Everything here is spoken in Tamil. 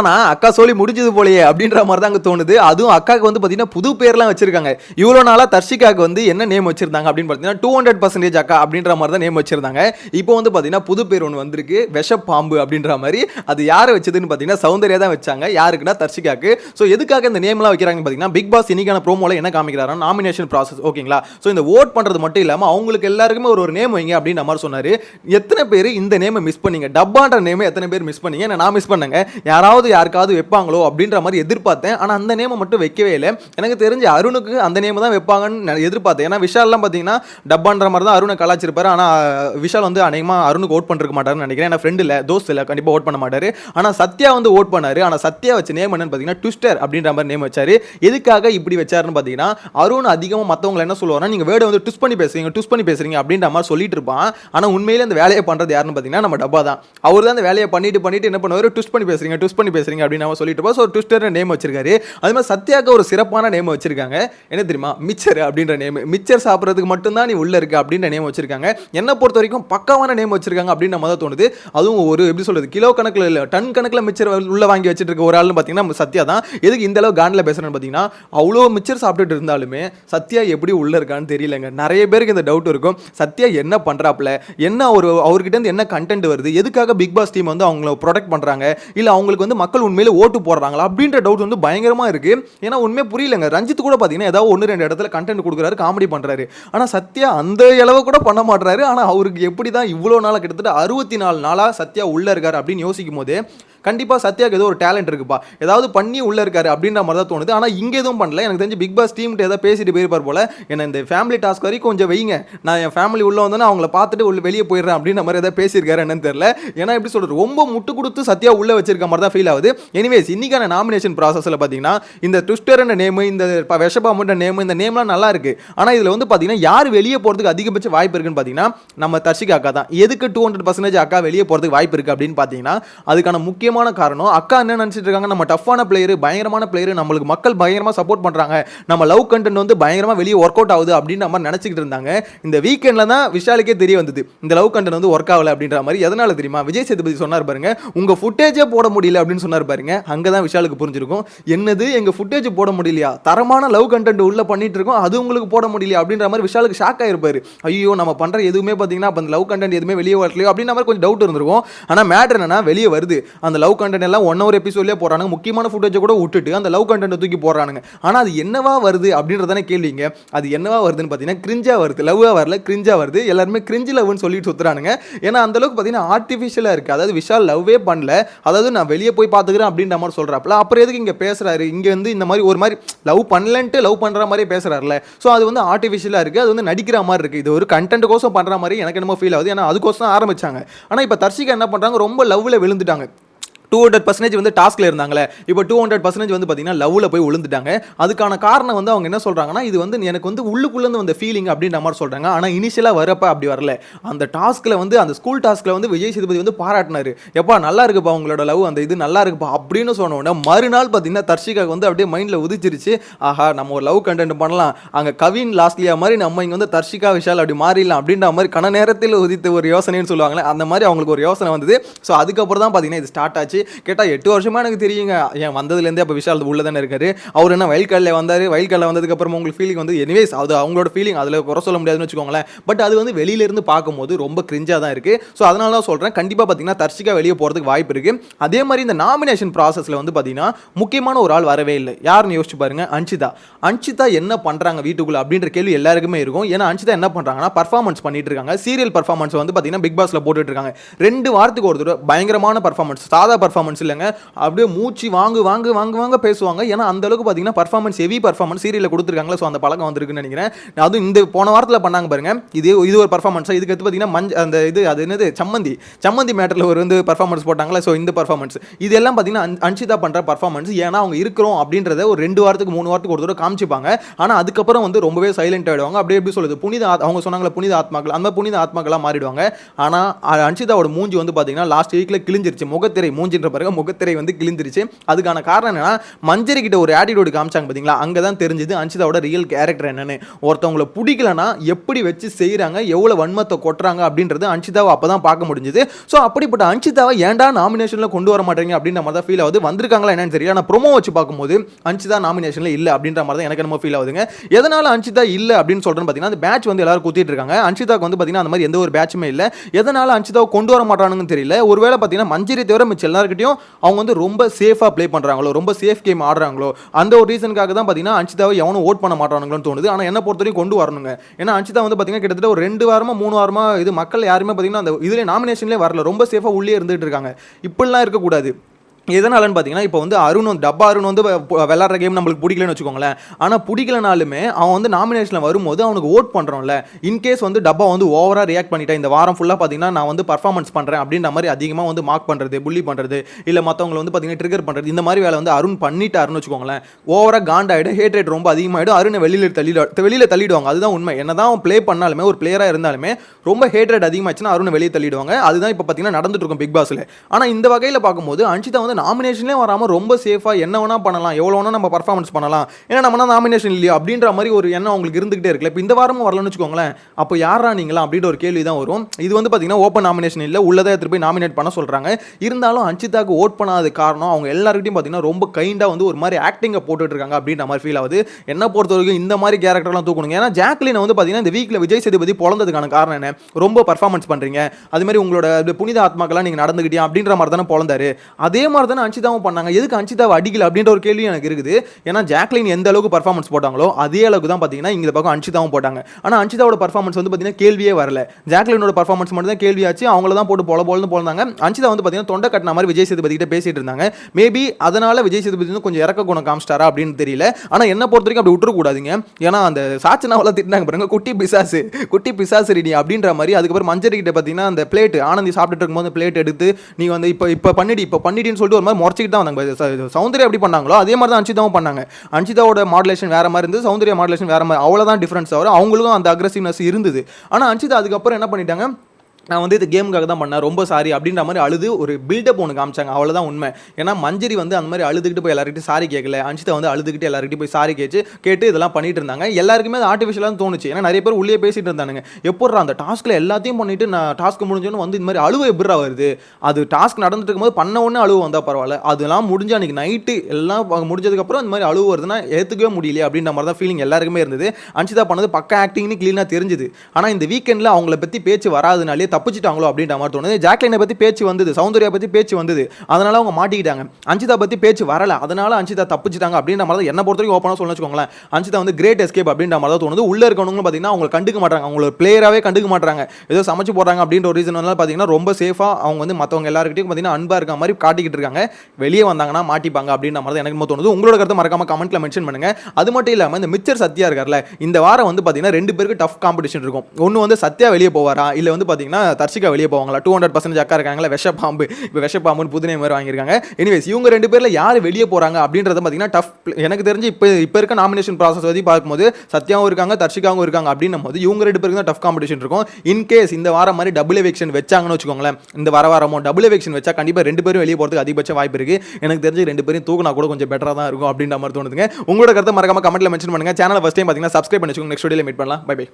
ஆனால் அக்கா சொல்லி முடிஞ்சது போலயே அப்படின்ற மாதிரி தான் தோணுது. அதுவும் அக்காவுக்கு வந்து பார்த்தீங்கன்னா புது பேர்லாம் வச்சிருக்காங்க. இவ்வளோ நாளாக தர்ஷிகாவுக்கு வந்து என்ன நேம் வச்சிருந்தாங்க அப்படின்னு பார்த்தீங்கன்னா டூ ஹண்ட்ரட் பர்சன்டேஜ் அக்கா அப்படின்ற மாதிரி தான் நேம் வச்சிருந்தாங்க. இப்போ வந்து பார்த்தீங்கன்னா புது பேர் ஒன்று வந்திருக்கு. பாம்பு அப்படின்ற மாதிரி. அது யாரை வச்சதுன்னு பார்த்தீங்கன்னா சௌந்தர்யா தான் வச்சாங்க. யாருக்குன்னா தர்ஷிகாக்கு. ஸோ எதுக்காக இந்த நேம்லாம் வைக்கிறாங்க பார்த்தீங்கன்னா பிக் பாஸ் இன்னைக்கான ப்ரோமோவில் என்ன காமிக்கிறாரா நாமினேஷன் ப்ராசஸ் ஓகேங்களா ஸோ இந்த ஓட் பண்ணுறது மட்டும் இல்லாமல் அவங்களுக்கு எல்லாருக்குமே ஒரு ஒரு நேம் வைங்க அப்படின்ற மாதிரி சொன்னார். எத்தனை பேர் இந்த நேமை மிஸ் பண்ணீங்க? டப்பான்ற நேமை எத்தனை பேர் மிஸ் பண்ணீங்க? நான் மிஸ் பண்ணேங்க. யாராவது யாருக்காவது வைப்பாங்களோ அப்படின்ற மாதிரி எதிர்பார்த்தேன். ஆனால் அந்த நேமை மட்டும் வைக்கவே இல்லை. எனக்கு தெரிஞ்சு அருணுக்கு அந்த நேம் தான் வைப்பாங்கன்னு எதிர்பார்த்தேன். ஏன்னா விஷால்லாம் பார்த்தீங்கன்னா டப்பான்ற மாதிரி தான் அருணை கலாச்சிருப்பார். ஆனால் விஷால் வந்து அநேகமாக அருணுக்கு ஓட் பண்ணிருக்க மாட்டார்னு நினைக்கிறேன். ஏன்னா ஃப்ரெண்ட் இல்லை தோஸ்த் இல்லை கண்டிப்பாக ஓட் பண்ண மாட்டார். ஆனால் சத்யா வந்து ஓட் பண்ணாரு. ஆனால் சத்யா வச்ச நேம் என்னன்னு பார்த்தீங்கன்னா ட்விஸ்டர் அப்படின்ற மாதிரி நேம் வச்சார். எதுக்காக இப்படி வச்சாருன்னு பார்த்தீங்கன்னா அருண் அதிகமாக மற்றவங்களை என்ன சொல்லுவாருன்னா நீங்கள் வேர்டை வந்து ட்விஸ்ட் பண்ணி பேசுறீங்க ட்விஸ்ட் பண்ணி பேசுறீங்க அப்படின்ற மாதிரி சொல்லிட்டு இருப்பான். ஆனால் உண்மையிலே அந்த வேலையை பண்ணுறது யாருன்னு பார்த்தீங்கன்னா நம்ம டப்பா தான். அவர் தான் அந்த வேலையை பண்ணிட்டு பண்ணிட்டு என்ன பண்ணுவார்? ட்விஸ்ட் பண்ணி பேசுறீங்க ட்விஸ்ட் பண்ணி பேசுறீங்க அப்படின்னு அவன் சொல்லிட்டு இருப்போம். ஸோ ட்விஸ்டர் நேம் வச்சிருக்காரு. அது மாதிரி சத்யாக்கு ஒரு சிறப்பான நேம் வச்சிருக்காங்க. என்ன தெரியுமா? மிச்சர் அப்படின்ற நேம் மிச்சர் சாப்பிட்றதுக்கு மட்டும்தான் நீ உள்ள இருக்க அப்படின்ற நேம் வச்சிருக்காங்க. என்னை பொறுத்த வரைக்கும் பக்காவான நேம் வச்சிருக்காங்க அப்படின்னு நம்ம தான் தோணுது. அதுவும் ஒரு எப்படி சொல்றது கிலோ கணக்கில் இல்லை டன் கணக்கில் மிச்சர் உள்ள வாங்கி வச்சுட்டு இருக்க ஒரு ஆள்னு பார்த்தீங்கன்னா நம்ம சத்யா தான். எதுக்கு இந்த அளவு காண்டில் பேசுறேன்னு பார்த்தீங்கன்னா அவ்வளோ மிச்சர் சாப்பிட்டுட்டு இருந்தாலுமே சத்யா எப்படி உள்ள இருக்கான்னு தெரியலங்க. நிறைய பேருக்கு இந்த டவுட் இருக்கும். சத்யா என்ன பண்ணுறாப்புல என்ன ஒரு அவர்கிட்ட இருந்து என்ன கண்டென்ட் வருது? எதுக்காக பிக் பாஸ் டீம் வந்து அவங்கள ப்ரொடெக்ட் பண்ணுறாங்க இல்லை அவங்களுக்கு வந்து மக்கள் உண்மையில ஓட்டு போடுறாங்களா அப்படின்ற டவுட் வந்து பயங்கரமாக இருக்குது ஏன்னா உண்மை புரியலங்க. ரஞ்சித் கூட பார்த்தீங்கன்னா ஏதாவது ஒன்று ரெண்டு இடத்துல கண்டென்ட் கொடுக்குறாரு காமெடி பண்ணுறாரு ஆனால் சத்யா அந்த அளவு கூட பண்ண மாட்டுறாரு ஆனால் அவருக்கு எப்படி தான் இவ்வளோ நாளாக கிட்டத்தட்ட அறுபத்தி நாலு நாளாக சத்யா உள்ளே இருக்கார் அப்படின்னு யோசிக்கும் போது கண்டிப்பாக சத்யாக்கு ஏதோ ஒரு டேலண்ட் இருக்குப்பா. ஏதாவது பண்ணி உள்ளே இருக்காரு அப்படின்ற மாதிரி தான் தோணுது. ஆனால் இங்கே எதுவும் பண்ணல. எனக்கு தெரிஞ்சு பிக் பாஸ் டீம்கிட்ட ஏதாவது பேசிட்டு போயிருப்பார் போல. என்ன இந்த ஃபேமிலி டாஸ்க் வரைக்கும் கொஞ்சம் வைங்க. நான் என் ஃபேமிலி உள்ளே வந்தோன்னா அவங்கள பார்த்துட்டு உள்ள வெளியே போயிடுறேன் அப்படின்ற மாதிரி ஏதாவது பேசியிருக்காரு என்னன்னு தெரியல. ஏன்னா எப்படி சொல்கிறது ரொம்ப முட்டு கொடுத்து சத்யா உள்ளே வச்சிருக்க மாதிரி தான் ஃபீல் ஆகுது. எனிவேஸ் இன்னைக்கான நாமினேஷன் ப்ராசஸில் பார்த்தீங்கன்னா இந்த ட்விஸ்டர் நேம் இந்த விஷபாமுன்ற விஷபாம்புன்ற நேம் இந்த நேம்லாம் நல்லா இருக்கு. ஆனால் இதில் வந்து பார்த்தீங்கன்னா யார் வெளியே போகிறதுக்கு அதிகபட்ச வாய்ப்பு இருக்குன்னு பார்த்தீங்கன்னா நம்ம தர்ஷிகா அக்கா தான். எதுக்கு டூ ஹண்ட்ரட் பர்சன்டேஜ் அக்கா வெளியே போகிறதுக்கு வாய்ப்பு இருக்குது அப்படின்னு பார்த்தீங்கன்னா அதுக்கான முக்கியமான காரணம் அக்கா என்ன நினச்சிட்டு இருக்காங்க நம்ம டஃப்பான பிளேயர் பயங்கரமான பிளேயர் நம்மளுக்கு மக்கள் பயங்கரமாக சப்போர்ட் பண்ணுறாங்க நம்ம லவ் கண்டென்ட் வந்து பயங்கரமாக வெளியே ஒர்க் அவுட் ஆகுது அப்படின்னு நம்ம நினச்சிக்கிட்டு இருந்தாங்க. இந்த வீக்கெண்ட்ல தான் விஷாலுக்கே தெரிய வந்தது. இந்த லவ் கண்டென்ட் வந்து ஒர்க் ஆகல அப்படின்ற மாதிரி. எதனால தெரியுமா? விஜய் சேதுபதி சொன்னார் பாருங்க உங்கள் ஃபுட்டேஜே போட முடியல அப்படின்னு சொன்னார் பாருங்க. அங்கே தான் விஷாலுக்கு புரிஞ்சிருக்கும். என்னது எங்கள் ஃபுட்டேஜ் போட முடியலையா? தரமான லவ் கண்டென்ட் உள்ளே பண்ணிட்டு இருக்கோம். அது உங்களுக்கு போட முடியலையா? அப்படின்ற மாதிரி விஷாலுக்கு ஷாக் ஆயிருப்பாரு. ஐயோ நம்ம பண்ணுற எதுவுமே பார்த்தீங்கன்னா அப்போ அந்த லவ் கண்டென்ட் எதுவுமே வெளியே வரலையோ? அப்படின்ற மாதிரி கொஞ்சம் டவுட் இருந்திருக்கும். ஆனால் மேட்ரு என்னன்னா வெளியே வருது. அந்த லவ் கண்டென்ட் எல்லாம் ஒன் ஹவர் எபிசோட்லேயே போறானுங்க முக்கியமான ஃபுட்டேஜை கூட விட்டுட்டு அந்த லவ் கண்டென்ட் தூக்கி போடுறானுங்க. ஆனால் அது என்னவா வருது அப்படின்றதானே கேள்விங்க. அது என்னவா வருதுன்னு பார்த்தீங்கன்னா கிரிஞ்சாக வருது. லவ்வாக வரல கிரிஞ்சாக வருது. எல்லாருமே கிரிஞ்சு லவ்னு சொல்லிட்டு சுற்றுறானுங்க ஏன்னா அந்தளவுக்கு பார்த்தீங்கன்னா ஆர்டிஃபிஷியலாக இருக்குது அதாவது விஷால் லவ்வே பண்ணல. அதாவது நான் வெளியே போய் பார்த்துக்கிறேன் அப்படின்ற மாதிரி சொல்கிறாப்புல அப்புறம் எதுக்கு இங்கே பேசுகிறாரு இங்கே வந்து இந்த மாதிரி ஒரு மாதிரி லவ் பண்ணலன்ட்டு லவ் பண்ணுற மாதிரியே பேசுகிறாருல ஸோ அது வந்து ஆர்டிஃபிஷியலாக இருக்குது அது வந்து நடிக்கிற மாதிரி இருக்குது இது ஒரு கண்டென்ட் கோசம் பண்ணுற மாதிரி எனக்கு என்னமோ ஃபீல் ஆகுது. ஏன்னா அதுக்கோசம் ஆரம்பித்தாங்க ஆரம்பிச்சாங்க. இப்போ தர்ஷிகா என்ன பண்ணுறாங்க ரொம்ப லவ்வில் விழுந்துட்டாங்க. டூ ஹண்ட்ரட் பர்சன்டேஜ் வந்து டாஸ்க்ல இருந்தாங்களே இப்போ டூ ஹண்ட்ரட் பர்சன்டேஜ் வந்து பார்த்தீங்கன்னா லவ்வில் போய் விழுந்துட்டாங்க. அதுக்கான காரணம் வந்து அவங்க என்ன சொல்கிறாங்கன்னா இது வந்து எனக்கு வந்து உள்ளுக்குள்ளேருந்து வந்த ஃபீலிங் அப்படின்ற மாதிரி சொல்கிறாங்க ஆனால் இனிஷியலாக வரப்ப அப்படி வரல. அந்த டாஸ்க்கில் வந்து அந்த ஸ்கூல் டாஸ்க்கில் வந்து விஜய் சேதுபதி வந்து பாராட்டினாரு. எப்பா நல்லா இருக்குப்பா உங்களோட லவ் அந்த இது நல்லா இருக்குப்பா அப்படின்னு சொன்ன உடனே மறுநாள் பார்த்தீங்கன்னா தர்ஷிகாவுக்கு வந்து அப்படியே மைண்டில் உதிச்சிருச்சு. ஆஹா நம்ம ஒரு லவ் கண்டென்ட் பண்ணலாம். அங்கே கவின் லாஸ்ட்லியா மாதிரி நம்ம இங்கே வந்து தர்ஷிகா விஷால் அப்படி மாறிடலாம் அப்படின்ற மாதிரி கன நேரத்தில் உதித்த ஒரு யோசனைன்னு சொல்லுவாங்களே அந்த மாதிரி அவங்களுக்கு ஒரு யோசனை வந்தது. ஸோ அதுக்கப்புறம் தான் பார்த்தீங்கன்னா இது ஸ்டார்ட் ஆச்சு. கேட்டால் எட்டு வருஷமாக எனக்கு தெரியுங்க. என் வந்ததுலேருந்தே அப்போ விஷால் உள்ள தானே இருக்காரு. அவர் என்ன வயல் காலில் வந்தார். வயல் காலில் வந்ததுக்கப்புறம் உங்களுக்கு ஃபீலிங் வந்து எனிவேஸ் அது அவங்களோட ஃபீலிங் அதில் குறை சொல்ல முடியாதுன்னு வச்சுக்கோங்களேன். பட் அது வந்து வெளியிலேருந்து பார்க்கும்போது ரொம்ப கிரிஞ்சாக தான் இருக்குது ஸோ அதனால தான் சொல்கிறேன் கண்டிப்பாக பார்த்தீங்கன்னா தர்ஷிகா வெளியே போகிறதுக்கு வாய்ப்பு இருக்குது அதே மாதிரி இந்த நாமினேஷன் ப்ராசஸில் வந்து பார்த்தீங்கன்னா முக்கியமான ஒரு ஆள் வரவே இல்லை. யாருன்னு யோசிச்சு பாருங்க. அன்ஷிதா. அன்ஷிதா என்ன பண்ணுறாங்க வீட்டுக்குள்ளே அப்படின்ற கேள்வி எல்லாருக்குமே இருக்கும். ஏன்னா அன்ஷிதா என்ன பண்ணுறாங்கன்னா பர்ஃபார்மன்ஸ் பண்ணிட்டு இருக்காங்க. சீரியல் பர்ஃபார்மன்ஸ் வந்து பார்த்தீங்கன்னா பிக் பாஸில் போட்டுட்டு இருக்காங்க. ரெண்டு வாரத்துக்கு ஒரு தடவை பயங்கரமான பர்ஃபார்மன்ஸ் சாதா பர்ஃபார்மன்ஸ் இல்லைங்க. அப்படியே மூச்சு வாங்கு வாங்கு வாங்கு வாங்க பேசுவாங்க. ஏன்னா அந்த அளவுக்கு பார்த்தீங்கன்னா பர்ஃபார்மன்ஸ் ஹெவி பர்ஃபார்மன்ஸ் சீரியலில் கொடுத்துருக்காங்களா. ஸோ அந்த பழக்கம் வந்திருக்குன்னு நினைக்கிறேன். அதுவும் இந்த போன வாரத்தில் பண்ணாங்க பாருங்க. இது இது ஒரு பர்ஃபார்மன்ஸ் இதுக்கு அடுத்து பார்த்தீங்கன்னா மஞ்ச அந்த இது அது என்னது? சம்மந்தி. சம்மந்தி மேட்டரில் ஒரு வந்து பர்ஃபார்மன்ஸ் போட்டாங்களா. ஸோ இந்த பர்ஃபார்மன்ஸ் இது எல்லாம் பார்த்தீங்கன்னா அன்- அன்ஷிதா பண்ணுற பர்ஃபார்மன்ஸ் ஏன்னா அவங்க இருக்கிறோம் அப்படின்றத ஒரு ரெண்டு வாரத்துக்கு மூணு வாரத்துக்கு ஒரு தடவை காமிச்சிப்பாங்க. ஆனால் அதுக்கப்புறம் வந்து ரொம்பவே சைலண்ட் ஆகிடுவாங்க அப்படியே எப்படி சொல்லுது புனித ஆத்- அவங்க சொன்னாங்களே புனித ஆத்மாக்கள். அந்த புனித ஆத்மாக்களாக மாறிடுவாங்க. ஆனால் அன்ஷிதாவோட மூஞ்சி வந்து பார்த்தீங்கன்னா லாஸ்ட் வீக்கில் கிழிஞ்சிருச்சு. முகத்திரை மூஞ்சி அப்படின்ற பிறகு முகத்திரை வந்து கிழிந்துருச்சு அதுக்கான காரணம் என்னன்னா மஞ்சரி கிட்ட ஒரு ஆட்டிடியூடு காமிச்சாங்க பார்த்தீங்களா அங்கே தான் தெரிஞ்சது அன்சிதாவோட ரியல் கேரக்டர் என்னன்னு. ஒருத்தவங்கள பிடிக்கலனா எப்படி வச்சு செய்கிறாங்க எவ்வளோ வன்மத்தை கொட்டுறாங்க அப்படின்றது அன்சிதாவை அப்போ தான் பார்க்க முடிஞ்சுது. ஸோ அப்படிப்பட்ட அன்சிதாவை ஏன்டா நாமினேஷனில் கொண்டு வர மாட்டேங்க அப்படின்ற மாதிரி தான் ஃபீல் ஆகுது. வந்திருக்காங்களா என்னன்னு தெரியல. ஆனால் ப்ரோமோ வச்சு பார்க்கும்போது அன்சிதா நாமினேஷனில் இல்லை அப்படின்ற மாதிரி தான் எனக்கு நம்ம ஃபீல் ஆகுதுங்க. எதனால் அன்சிதா இல்லை அப்படின்னு சொல்கிறேன்னு பார்த்தீங்கன்னா அந்த பேட்ச் வந்து எல்லாரும் குத்திட்டு இருக்காங்க. அன்சிதாக்கு வந்து பார்த்தீங்கன்னா அந்த மாதிரி எந்த ஒரு பேட்சுமே இல்லை. எதனால் அன்சிதாவை கொண்டு வர மாட்டானுங்கன்னு தெரியல. ஒருவேளை பார்த்தீங்கன்னா மஞ்சரி தவிர மிச்சம் எல்லாருக்கிட்டையும் அவங்க வந்து ரொம்ப சேஃபாக ப்ளே பண்ணுறாங்களோ ரொம்ப சேஃப் கேம் ஆடுறாங்களோ அந்த ஒரு ரீசனுக்காக தான் பார்த்தீங்கன்னா அஞ்சிதாவை எவனும் ஓட் பண்ண மாட்டானுங்களோன்னு தோணுது. ஆனால் என்ன பொறுத்த வரைக்கும் கொண்டு வரணுங்க. ஏன்னா அஞ்சிதா வந்து பார்த்தீங்கன்னா கிட்டத்தட்ட ஒரு ரெண்டு வாரமாக மூணு வாரமாக இது மக்கள் யாருமே பார்த்தீங்கன்னா அந்த இதுல நாமினேஷன்லேயே வரல. ரொம்ப சேஃபாக உள்ளே இருந்துட்டு இருக்காங்க. இப்படிலாம் இருக்கக்கூடாது. எதனாலன்னு பார்த்தீங்கன்னா இப்போ வந்து அருண் வந்து டப்பா அருண் வந்து விளாட்ற கேம் நம்மளுக்கு பிடிக்கலன்னு வச்சுக்கோங்களேன். ஆனால் பிடிக்கலனாலுமே அவன் வந்து நாமினேஷனில் வரும்போது அவனுக்கு ஓட் பண்ணுறோம்ல இன்கேஸ் வந்து டப்பா வந்து ஓவராக ரியாக்ட் பண்ணிட்டேன் இந்த வாரம் ஃபுல்லாக பார்த்தீங்கன்னா நான் வந்து பர்ஃபார்மன்ஸ் பண்ணுறேன் அப்படின்ற மாதிரி அதிகமாக வந்து மார்க் பண்ணுறது புள்ளி பண்ணுறது இல்லை மற்றவங்களை வந்து பார்த்தீங்கன்னா ட்ரிகர் பண்ணுறது இந்த மாதிரி வேலை வந்து அருண் பண்ணிட்டாருன்னு வச்சுக்கோங்களேன். ஓவராக காண்டாயிடும் ஹேட் ரேட் ரொம்ப அதிகமாகிடும் அருணை வெளியில் தள்ளிட வெளியில் தள்ளிடுவாங்க. அதுதான் உண்மை. என்ன தான் அவன் ப்ளே பண்ணாலுமே ஒரு பிளேயராக இருந்தாலுமே ரொம்ப ஹேட் ரேட் அதிகமாச்சுன்னா அருணை வெளியே தள்ளிடுவாங்க. அதுதான் இப்போ பார்த்தீங்கன்னா நடந்துட்டு இருக்கும் பிக் பாஸில் ஆனால் இந்த வகையில் பார்க்கும்போது அன்ஷிதா வந்து நாமினேஷன்லேயே வராமல் ரொம்ப சேஃபாக என்ன வேணால் பண்ணலாம் எவ்வளோ வேணால் நம்ம பர்ஃபார்மன்ஸ் பண்ணலாம். ஏன்னா நம்ம நாமினேஷன் இல்லையா அப்படின்ற மாதிரி ஒரு எண்ணம் அவங்களுக்கு இருந்துகிட்டே இருக்குல்ல. இப்போ இந்த வாரமும் வரலன்னு வச்சுக்கோங்களேன். அப்போ யாரா நீங்களா அப்படின்ற ஒரு கேள்வி தான் வரும். இது வந்து பார்த்தீங்கன்னா ஓப்பன் நாமினேஷன் இல்லை உள்ளதாக எடுத்துகிட்டு போய் நாமினேட் பண்ண சொல்கிறாங்க இருந்தாலும் அஞ்சிதாக்கு ஓட் பண்ணாத காரணம் அவங்க எல்லாருக்கிட்டையும் பார்த்தீங்கன்னா ரொம்ப கைண்டாக வந்து ஒரு மாதிரி ஆக்டிங்கை போட்டுட்டு இருக்காங்க அப்படின்ற மாதிரி ஃபீல் ஆகுது. என்ன பொறுத்த வரைக்கும் இந்த மாதிரி கேரக்டர்லாம் தூக்கணுங்க. ஏன்னா ஜாக்லினை வந்து பார்த்தீங்கன்னா இந்த வீக்கில் விஜய் சேதுபதி பிறந்ததுக்கான காரணம் என்ன? ரொம்ப பர்ஃபார்மன்ஸ் பண்ணுறீங்க அது மாதிரி உங்களோட புனித ஆத்மாக்கெல்லாம் நீங்கள் நடந்துக்கிட்டீங்க அப்படின்ற மாதிரி தானே பிறந்தாரு அதே மாதிரி தானே அன்ஷிதாவும் பண்ணாங்க. எதுக்கு அன்ஷிதாவை அடிக்கல அப்படின்ற ஒரு கேள்வி எனக்கு இருக்குது. ஏன்னா ஜாக்லின் எந்த அளவுக்கு பர்ஃபார்மன்ஸ் போட்டாங்களோ அதே அளவுக்கு தான் பார்த்தீங்கன்னா இந்த பக்கம் அன்ஷிதாவும் போட்டாங்க. ஆனால் அன்ஷிதாவோட பர்ஃபார்மன்ஸ் வந்து பார்த்தீங்கன்னா கேள்வியே வரல. ஜாக்லினோட பர்ஃபார்மன்ஸ் மட்டும் தான் கேள்வியாச்சு. அவங்கள தான் போட்டு போல போலன்னு போனாங்க. அஞ்சிதா வந்து பார்த்தீங்கன்னா தொண்டை கட்டின மாதிரி விஜய் சேதுபதி கிட்ட பேசிட்டு இருந்தாங்க. மேபி அதனால விஜய் சேதுபதி வந்து கொஞ்சம் இறக்க குணம் காமிச்சிட்டாரா அப்படின்னு தெரியல. ஆனால் என்ன பொறுத்த வரைக்கும் அப்படி விட்டுறக்கூடாதுங்க. ஏன்னா அந்த சாச்சனாவெல்லாம் திட்டினாங்க பாருங்க குட்டி பிசாசு குட்டி பிசாசு ரெடி அப்படின்ற மாதிரி. அதுக்கப்புறம் மஞ்சரி கிட்ட பார்த்தீங்கன்னா அந்த பிளேட் ஆனந்தி சாப்பிட்டுட்டு இருக்கும்போது பிளேட் எடுத்து நீ வந்து இப்போ இப்போ பண்ணிடி இப்போ பண்ணிடின்னு சொல்லிட்டு ஒரு மாதிரி முறைச்சிக்கிட்டு தான் வந்தாங்க. சௌந்தர்யா எப்படி பண்ணாங்களோ அதே மாதிரி தான் அன்ஷிதாவும் பண்ணாங்க. அன்ஷிதாவோட மாடலேஷன் வேற மாதிரி இருந்து சௌந்தர்யா மாடுலேஷன் வேற மாதிரி அவ்வளோதான் டிஃப்ரென்ஸ் ஆகும் அவங்களுக்கும் அந்த அக்ரஸிவ்னஸ் இருந்தது. ஆனால் அன்ஷிதா அதுக்கப்புறம் என்ன பண்ணிட்டாங்க? நான் வந்து இது கேமுக்காக தான் பண்ணேன். ரொம்ப சாரி அப்படின்ற மாதிரி அழுது ஒரு பில்டப் ஒன்று காமிச்சாங்க. அவ்வளோதான் உண்மை. ஏன்னா மஞ்சரி வந்து அந்த மாதிரி அழுதுகிட்டு போய் எல்லாருக்கிட்டையும் சாரி கேட்கல அன்ஷிதா வந்து அழுதுகிட்டு எல்லார்கிட்டையும் போய் சாரி கேட்டு கேட்டு இதெல்லாம் பண்ணிட்டு இருந்தாங்க. எல்லாருக்குமே அது ஆர்டிஃபிஷியலாக தோணுச்சு. ஏன்னா நிறைய பேர் உள்ளே பேசிட்டு இருந்தானுங்க. எப்பட்றா அந்த டாஸ்க்கில் எல்லாத்தையும் பண்ணிட்டு நான் டாஸ்க் முடிஞ்சோன்னு வந்து இந்த மாதிரி அழுவு எப்படிரா வருது? அது டாஸ்க் நடந்துட்டு இருக்கும்போது பண்ண உடனே அழுவு வந்தால் பரவாயில்ல. அதெல்லாம் முடிஞ்சு அன்றைக்கி நைட்டு எல்லாம் முடிஞ்சதுக்கப்புறம் இந்த மாதிரி அழுவு வருதுன்னா ஏற்றுக்கவே முடியலையே அப்படின்ற மாதிரி தான் ஃபீலிங் எல்லாருக்குமே இருந்தது. அன்ஷிதா பண்ணது பக்க ஆக்டிங்னு க்ளீனாக தெரிஞ்சுது. ஆனால் இந்த வீக்கெண்டில் அவங்கள பற்றி பேச்சு வராதுனாலே தப்பிச்சிட்டாங்களோ அப்படின்ற மாதிரி தோணுது. ஜாக்லினை பற்றி பேச்சு வந்தது சௌந்தர்யா பற்றி பேச்சு வந்தது. அதனால அவங்க மாட்டிக்கிட்டாங்க. அஞ்சிதா பற்றி பேச்சு வரல. அதனால அஞ்சிதா தப்பிச்சிட்டாங்க அப்படின்ற மாதிரி தான் என்ன பொறுத்த வரைக்கும் ஓப்பனாக சொல்லணும் வச்சுக்கோங்களேன். அஞ்சிதா வந்து கிரேட் எஸ்கேப் அப்படின்ற மாதிரி தான் தோணுது. உள்ள இருக்கணும்னு பார்த்தீங்கன்னா அவங்க கண்டுக்க மாட்டாங்க. அவங்களோட பிளேயராகவே கண்டுக்க மாட்டாங்க. ஏதோ சமைச்சு போடுறாங்க அப்படின்ற ஒரு ரீசன் வந்து பார்த்தீங்கன்னா ரொம்ப சேஃபாக அவங்க வந்து மற்றவங்க எல்லாருக்கிட்டையும் பார்த்தீங்கன்னா அன்பாக இருக்க மாதிரி காட்டிக்கிட்டு இருக்காங்க. வெளியே வந்தாங்கன்னா மாட்டிப்பாங்க அப்படின்ற மாதிரி தான் எனக்கு தோணுது. உங்களோட கருத்தை மறக்காம கமெண்ட்டில் மென்ஷன் பண்ணுங்கள் அது மட்டும் இல்லாமல் இந்த மிச்சர் சத்யா இருக்கார்ல இந்த வாரம் வந்து பார்த்தீங்கன்னா ரெண்டு பேருக்கு டஃப் காம்படிஷன் இருக்கும். ஒன்று வந்து சத்யா வெளியே போவாரா? இல்லை வந்து பார்த்தீங்கன்னா தர்ஷிகா வெளியே போவாங்களா? டூ ஹண்ட்ரட் பர்சன்டேஜ் அக்கா இருக்காங்களா விஷப்பாம்பு. இப்போ விஷப்பாம்புன்னு புது நேம் வாங்கியிருக்காங்க. எனிவேஸ் இவங்க ரெண்டு பேரில் யார் வெளியே போகிறாங்க அப்படின்றத பார்த்தீங்கன்னா டஃப் எனக்கு தெரிஞ்சு இப்போ இப்போ இருக்க நாமினேஷன் ப்ராசஸ் பற்றி பார்க்கும்போது சத்யாவும் இருக்காங்க தர்ஷிகாவும் இருக்காங்க அப்படின்னும் போது இவங்க ரெண்டு பேருக்கு தான் டஃப் காம்படிஷன் இருக்கும் இன்கேஸ் இந்த வாரம் மாதிரி டபுள் எவிக்ஷன் வச்சாங்கன்னு வச்சுக்கோங்களேன் இந்த வர வாரமோ டபுள் எவிக்ஷன் வச்சா கண்டிப்பாக ரெண்டு பேரும் வெளியே போகிறதுக்கு அதிகபட்ச வாய்ப்பு இருக்குது எனக்கு தெரிஞ்சு ரெண்டு பேரும் தூக்குனா கூட கொஞ்சம் பெட்டராக தான் இருக்கும் அப்படின்ற மாதிரி தோணுதுங்க. உங்களோட கருத்தை மறக்காம கமெண்ட்டில் மென்ஷன் பண்ணுங்க. சேனலை ஃபஸ்ட் டைம் பார்த்தீங்கன்னா சப்ஸ்கிரைப் பண்ணி வச்சுக்கோங்க. நெக்ஸ்ட் வீடியோ மீட் பண்ணலாம். Bye bye